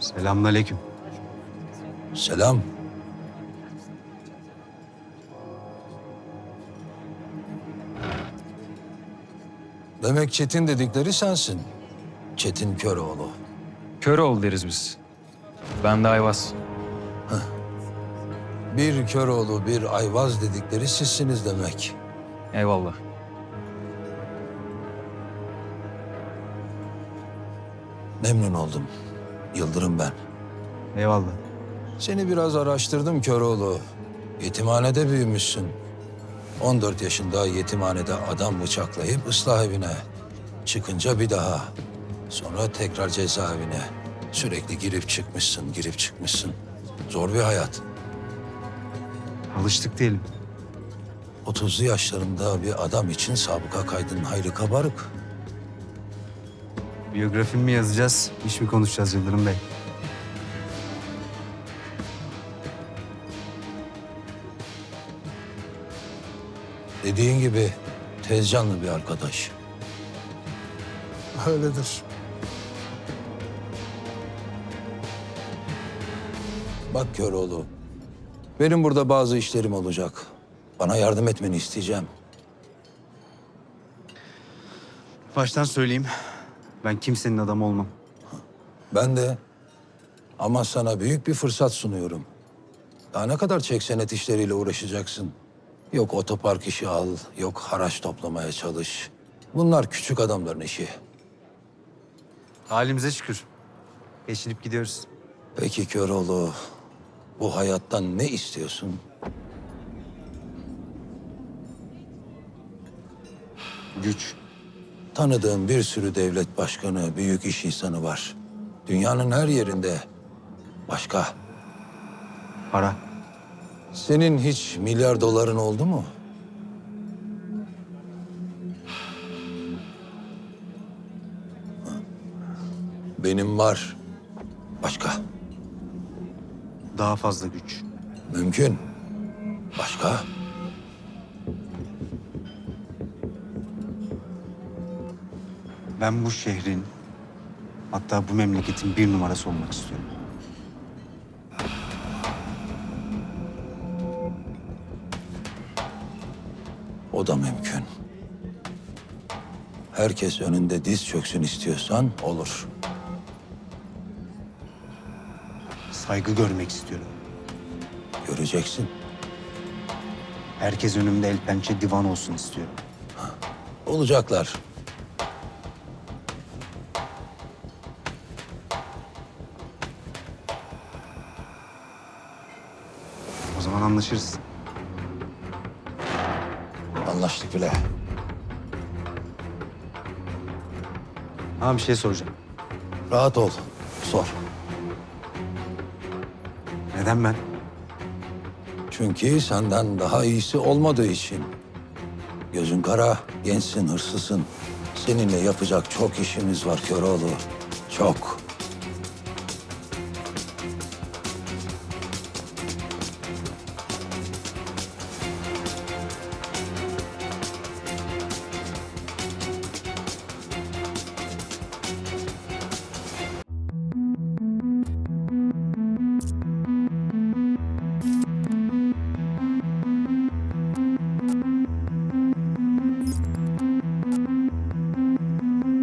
Selamünaleyküm. Selam. Demek Çetin dedikleri sensin. Çetin Köroğlu. Köroğlu deriz biz. Ben de Ayvaz. Bir Köroğlu, bir Ayvaz dedikleri sizsiniz demek. Eyvallah. Memnun oldum. Yıldırım ben. Eyvallah. Seni biraz araştırdım Köroğlu. Yetimhanede büyümüşsün. 14 yaşında yetimhanede adam bıçaklayıp ıslah evine. Çıkınca bir daha. Sonra tekrar cezaevine. Sürekli girip çıkmışsın, girip çıkmışsın. Zor bir hayat. Alıştık diyelim. 30'lu yaşlarında bir adam için sabıka kaydın hayli kabarık. Biyografimi mi yazacağız, iş mi konuşacağız Yıldırım Bey? Dediğin gibi tez canlı bir arkadaş. Öyledir. Bak Köroğlu, benim burada bazı işlerim olacak. Bana yardım etmeni isteyeceğim. Baştan söyleyeyim. Ben kimsenin adamı olmam. Ben de ama sana büyük bir fırsat sunuyorum. Daha ne kadar çek senet işleriyle uğraşacaksın? Yok otopark işi al, yok haraç toplamaya çalış. Bunlar küçük adamların işi. Halimize şükür. Geçinip gidiyoruz. Peki Köroğlu, bu hayattan ne istiyorsun? Güç. Tanıdığım bir sürü devlet başkanı, büyük iş insanı var. Dünyanın her yerinde. Başka. Para. Senin hiç milyar doların oldu mu? Benim var. Başka. Daha fazla güç. Mümkün. Başka. Ben bu şehrin, hatta bu memleketin bir numarası olmak istiyorum. O da mümkün. Herkes önünde diz çöksün istiyorsan olur. Saygı görmek istiyorum. Göreceksin. Herkes önümde el pençe divan olsun istiyorum. Olacaklar. Zaman anlaşırız. Anlaştık bile. Ha bir şey soracağım. Rahat ol. Sor. Neden ben? Çünkü senden daha iyisi olmadığı için. Gözün kara, gençsin, hırsızsın. Seninle yapacak çok işimiz var Köroğlu. Çok.